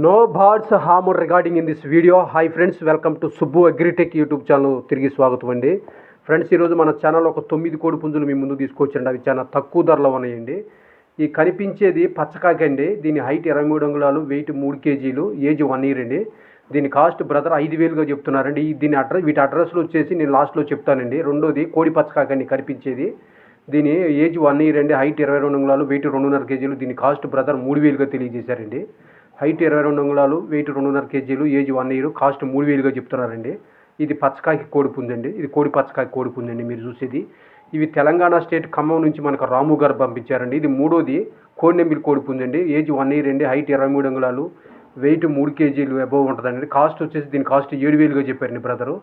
No బార్డ్స్ hammer regarding in this video hi friends welcome to Subbu agritech YouTube channel తిరిగి స్వాగతం అండి. Friends ఈరోజు మన ఛానల్ ఒక తొమ్మిది కోడి పుంజులు మీ ముందు తీసుకొచ్చండి అవి చాలా తక్కువ ధరలో ఉన్నాయండి. ఈ కనిపించేది పచ్చకాకండి అండి దీని హైట్ ఇరవై మూడు అంగుళాలు వెయిట్ మూడు కేజీలు ఏజ్ వన్ ఇయర్ అండి. దీని కాస్ట్ బ్రదర్ ఐదు వేలుగా చెప్తున్నారండి. దీని అడ్రస్ వీటి అడ్రస్లు వచ్చేసి నేను లాస్ట్లో చెప్తానండి. రెండోది కోడి పచ్చకాకండి కనిపించేది. దీని ఏజ్ వన్ ఇయర్ అండి. హైట్ ఇరవై రెండు అంగుళాలు వెయిట్ రెండున్నర కేజీలు. దీని కాస్ట్ బ్రదర్ మూడు వేలుగా తెలియజేశారండి. హైట్ ఇరవై రెండు అంగుళాలు వెయిట్ రెండున్నర కేజీలు ఏజ్ వన్ ఇయర్ కాస్ట్ మూడు వేలుగా చెప్తున్నారండి. ఇది పచ్చకాకి కోడి పుంజండి ఇది కోడి పచ్చకాకి కోడిపుందండి మీరు చూసేది. ఇవి తెలంగాణ స్టేట్ ఖమ్మం నుంచి మనకు రాము గారు పంపించారండి. ఇది మూడోది కోడినెంబిల్ కోడి పుంజండి ఏజ్ వన్ ఇయర్ అండి హైట్ ఇరవై మూడు అంగుళాలు వెయిట్ మూడు కేజీలు అబోవ్ ఉంటుందండి. కాస్ట్ వచ్చేసి దీని కాస్ట్ ఏడు వేలుగా చెప్పారండి బ్రదరు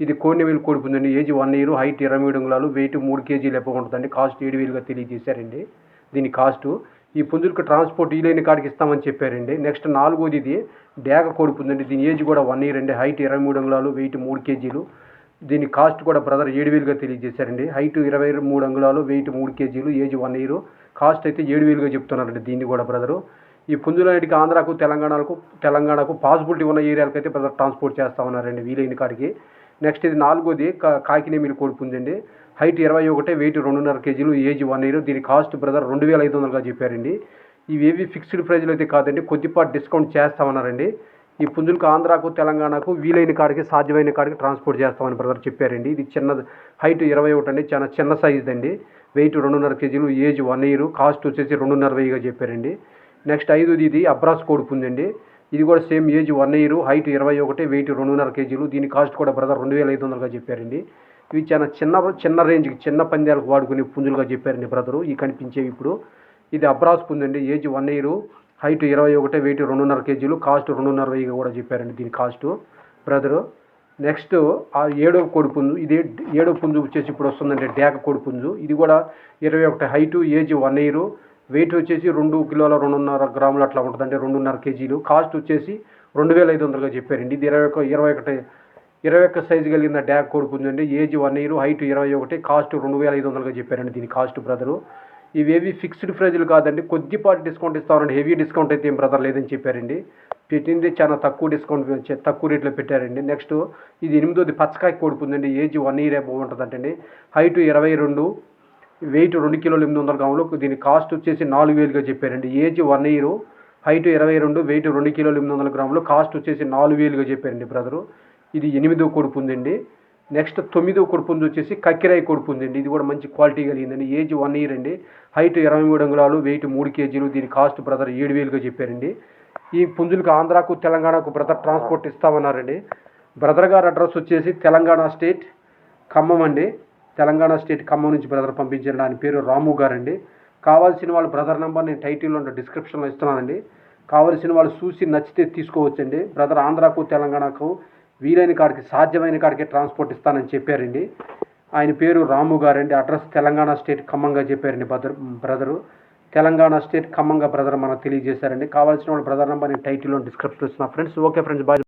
ఇది కోడినెంబిల్ కోడి కోడిపుందండి ఏజ్ వన్ ఇయర్ హైట్ ఇరవై మూడు అంగుళాలు వెయిట్ మూడు కేజీలు అబోవ్ ఉంటుందండి. కాస్ట్ ఏడు వేలుగా తెలియజేశారండి. దీని కాస్టు ఈ పుంజులకు ట్రాన్స్పోర్ట్ వీలైన కాడికి ఇస్తామని చెప్పారండి. నెక్స్ట్ నాలుగోది ఇది డేగ కోడి పుంజండి దీని ఏజ్ కూడా వన్ ఇయర్ అండి. హైట్ ఇరవై మూడు అంగుళాలు వెయిట్ మూడు కేజీలు. దీని కాస్ట్ కూడా బ్రదర్ ఏడు వేలుగా తెలియజేశారండి. హైట్ ఇరవై మూడు అంగుళాలు వెయిట్ మూడు కేజీలు ఏజ్ వన్ ఇయర్ కాస్ట్ అయితే ఏడు వేలుగా చెప్తున్నారండి దీన్ని కూడా బ్రదరు ఈ పుంజులన్నిటికీ ఆంధ్రాకు తెలంగాణకు తెలంగాణకు పాసిబిలిటీ ఉన్న ఏరియాలకు అయితే బ్రదర్ ట్రాన్స్పోర్ట్ చేస్తా ఉన్నారండి వీలైన కాడికి. నెక్స్ట్ ఇది నాలుగోది కా- కాకినేమిలి కోడి పుంజండి హైట్ ఇరవై ఒకటే వెయిట్ రెండున్నర కేజీలు ఏజ్ వన్ ఇయర్. దీని కాస్ట్ బ్రదర్ రెండు వేల ఐదు వందలుగా చెప్పారండి. ఇవేవి ఫిక్స్డ్ ప్రైజ్లు అయితే కాదండి కొద్దిపాటి డిస్కౌంట్ చేస్తామన్నారండి. ఈ పుంజులకు ఆంధ్రాకు తెలంగాణకు వీలైన కాడికి సాధ్యమైన కాడికి ట్రాన్స్పోర్ట్ చేస్తామని బ్రదర్ చెప్పారండి. ఇది చిన్న హైట్ ఇరవై ఒకటి అండి చాలా చిన్న సైజ్ అండి. వెయిట్ రెండున్నర కేజీలు ఏజ్ వన్ ఇయర్. కాస్ట్ వచ్చేసి రెండున్నర వెయ్యిగా చెప్పారండి. నెక్స్ట్ ఐదుది ఇది అబ్రాస్ కోడ్ పుంజండి ఇది కూడా same age one year height ఇరవై ఒకటి వెయిట్ రెండున్నర కేజీలు. దీని కాస్ట్ కూడా బ్రదర్ రెండు వేల ఐదు వందలుగా చెప్పారండి. ఇవి చాలా చిన్న చిన్న రేంజ్కి చిన్న పందాలకు వాడుకునే పుంజులుగా చెప్పారండి బ్రదరు. ఈ కనిపించేవి ఇప్పుడు. ఇది అబ్రాస్ పుంజండి. Age one year. హైట్ ఇరవై ఒకటి వెయిట్ రెండున్నర కేజీలు. కాస్ట్ రెండున్నర వెయ్యి కూడా చెప్పారండి దీని కాస్ట్. బ్రదరు నెక్స్ట్ ఆ ఏడో కోడి పుంజు ఇది ఏడో పుంజు వచ్చేసి ఇప్పుడు వస్తుందంటే డేక కోడి పుంజు. ఇది కూడా ఇరవై ఒకటి height age one year. Weight వచ్చేసి రెండు కిలోల రెండున్నర గ్రాములు అట్లా ఉంటుందండి రెండున్నర కేజీలు. కాస్ట్ వచ్చేసి రెండు వేల ఐదు వందలుగా చెప్పారండి. ఇది ఇరవై ఒక ఇరవై ఒకటి ఇరవై ఒక్క సైజు కలిగిన డ్యాగ్ కోడి పుంజండి ఏజ్ వన్ ఇయర్ హైట్ ఇరవై ఒకటి కాస్ట్ రెండు వేల ఐదు వందలుగా చెప్పారండి దీని కాస్ట్ బ్రదరు. ఇవేవి ఫిక్స్డ్ ప్రైజులు కాదండి. కొద్దిపాటి డిస్కౌంట్ ఇస్తామండి. హెవీ డిస్కౌంట్ అయితే ఏం బ్రదర్ లేదని చెప్పారండి. పెట్టింది చాలా తక్కువ డిస్కౌంట్ తక్కువ రేట్లో పెట్టారండి. నెక్స్ట్ ఇది ఎనిమిదోది పచ్చకాయ కొడుకుందండి ఏజ్ వన్ ఇయర్ అబౌవ్ ఉంటుందంటండి హైట్ ఇరవై రెండు వెయిట్ రెండు కిలోలు ఎనిమిది వందల గ్రాములు. దీని కాస్ట్ వచ్చేసి నాలుగు వేలుగా చెప్పారండి. ఏజ్ వన్ ఇయర్ హైట్ ఇరవై రెండు వెయిట్ రెండు కిలోలు ఎనిమిది వందల గ్రాములు. కాస్ట్ వచ్చేసి నాలుగు వేలుగా చెప్పారండి బ్రదరు. ఇది ఎనిమిదో కొడుపు ఉందండి. నెక్స్ట్ తొమ్మిదో కొడుపు ఉంది వచ్చేసి కక్కిరాయి కొడుపు ఉందండి. ఇది కూడా మంచి క్వాలిటీ కలిగిందండి. ఏజ్ వన్ ఇయర్ అండి. హైట్ ఇరవై మూడు అంగుళాలు వెయిట్ మూడు కేజీలు. దీని కాస్ట్ బ్రదర్ ఏడు వేలుగా చెప్పారండి. ఈ పుంజులకు ఆంధ్రాకు తెలంగాణకు బ్రదర్ ట్రాన్స్పోర్ట్ ఇస్తామన్నారండి. బ్రదర్ గారు అడ్రస్ వచ్చేసి తెలంగాణ స్టేట్ ఖమ్మం అండి. తెలంగాణ స్టేట్ ఖమ్మం నుంచి బ్రదర్ పంపించారు. ఆయన పేరు రాము గారండి. కావాల్సిన వాళ్ళ బ్రదర్ నెంబర్ నేను టైటిల్లో డిస్క్రిప్షన్లో ఇస్తున్నానండి. కావాల్సిన వాళ్ళు చూసి నచ్చితే తీసుకోవచ్చండి. బ్రదర్ ఆంధ్రాకు తెలంగాణకు వీలైన కాడికి సాధ్యమైన కాడికి ట్రాన్స్పోర్ట్ ఇస్తానని చెప్పారండి. ఆయన పేరు రాము గారండి. అడ్రస్ తెలంగాణ స్టేట్ ఖమ్మంగా చెప్పారండి బ్రదర్ బ్రదరు తెలంగాణ స్టేట్ ఖమ్మంగా బ్రదర్ మనకు తెలియజేశారండి. కావాల్సిన వాళ్ళు బ్రదర్ నెంబర్ నేను టైటిల్లో డిస్క్రిప్షన్లో ఇస్తున్నా. Friends okay friends bye